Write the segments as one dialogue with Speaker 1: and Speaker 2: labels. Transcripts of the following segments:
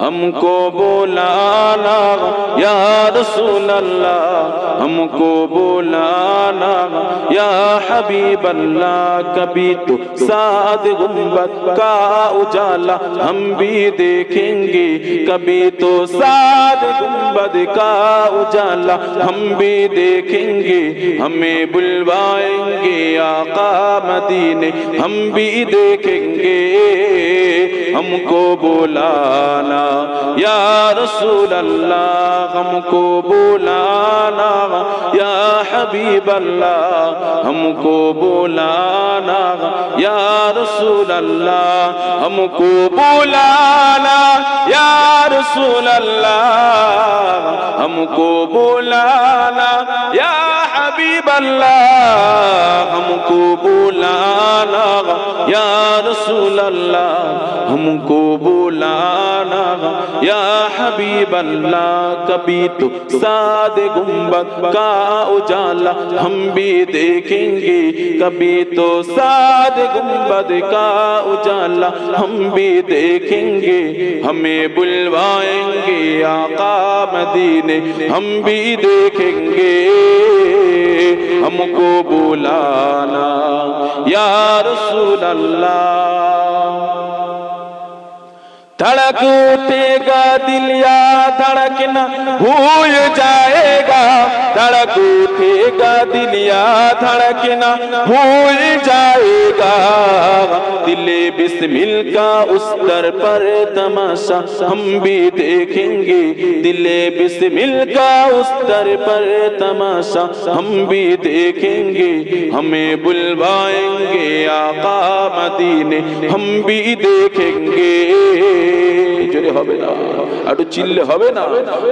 Speaker 1: ہم کو بولانا یا رسول اللہ، ہم کو بولانا یا حبیب اللہ، کبھی تو ساد گنبد کا اجالا ہم بھی دیکھیں گے، کبھی تو ساد گنبد کا اجالا ہم بھی دیکھیں گے، ہمیں بلوائیں گے آقا مدینے، ہم بھی دیکھیں گے۔ ہم کو بولانا یا رسول اللہ ہم کو بولانا یا حبیب اللہ ہم کو بولانا یا رسول اللہ ہم کو بولانا یا رسول اللہ، ہم کو بولانا، یا اللہ ہم کو بولانا یا رسول اللہ، ہم کو بولانا، یا حبیب اللہ، کبھی تو ساد گنبد کا اجالا ہم بھی دیکھیں گے، کبھی تو ساد گنبد کا اجالا ہم بھی دیکھیں گے، ہمیں بلوائیں گے آقا مدینے، ہم بھی دیکھیں گے۔ ہم کو بولانا یا رسول اللہ دھڑک اٹھے گا دل یا دھڑکنا بھول جائے گا دھڑک اٹھے گا دل یا دھڑکنا بھول جائے گا دل بسمل کا اس در پر تماشا ہم بھی دیکھیں گے دل بسمل کا اس در پر تماشا ہم بھی دیکھیں گے ہمیں بلوائیں گے آقا مدینے ہم بھی دیکھیں گے জোরে হবে না একটু চিল্লে হবে না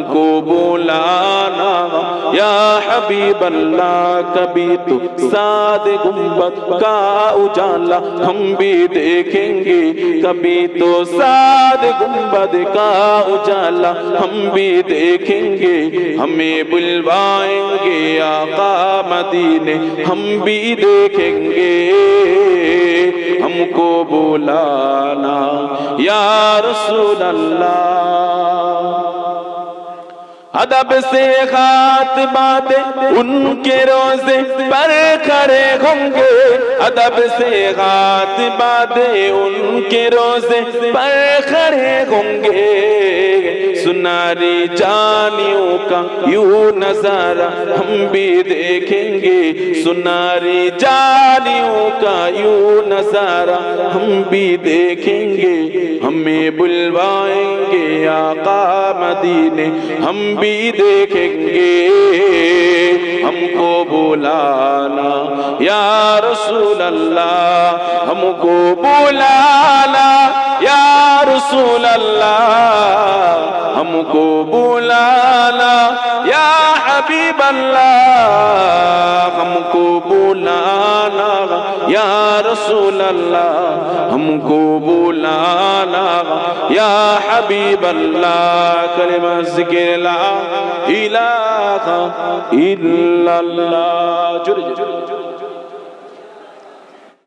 Speaker 1: کو بولانا، یا حبیب اللہ، کبھی تو ساد گنبد کا اجالا ہم بھی دیکھیں گے۔ کبھی تو ساد گنبد کا اجالا ہم بھی دیکھیں گے۔ ہمیں بلوائیں گے آقا مدینے، ہم بھی دیکھیں گے۔ ہم کو بولانا، یا رسول اللہ ادب سے خات باتیں ان کے روزے پر کھڑے ہوں گے۔ ادب سے خات باتیں ان کے روزے پر کھڑے ہوں گے۔ سناری جانیوں کا یوں نظارہ ہم بھی دیکھیں گے۔ سناری جانیوں کا یوں نظارہ ہم بھی دیکھیں گے، ہمیں بلوائیں گے آقا مدینے، ہم بھی دیکھیں گے۔ ہم کو بلانا، یا رسول اللہ، ہم کو بلانا، یا رسول اللہ، ہم کو بلانا، یا حبیب اللہ، ہم کو بلانا۔ یا رسول اللہ ہم کو بلانا یا حبیب اللہ کلمہ ذکر لا الہ الا اللہ جڑ جڑ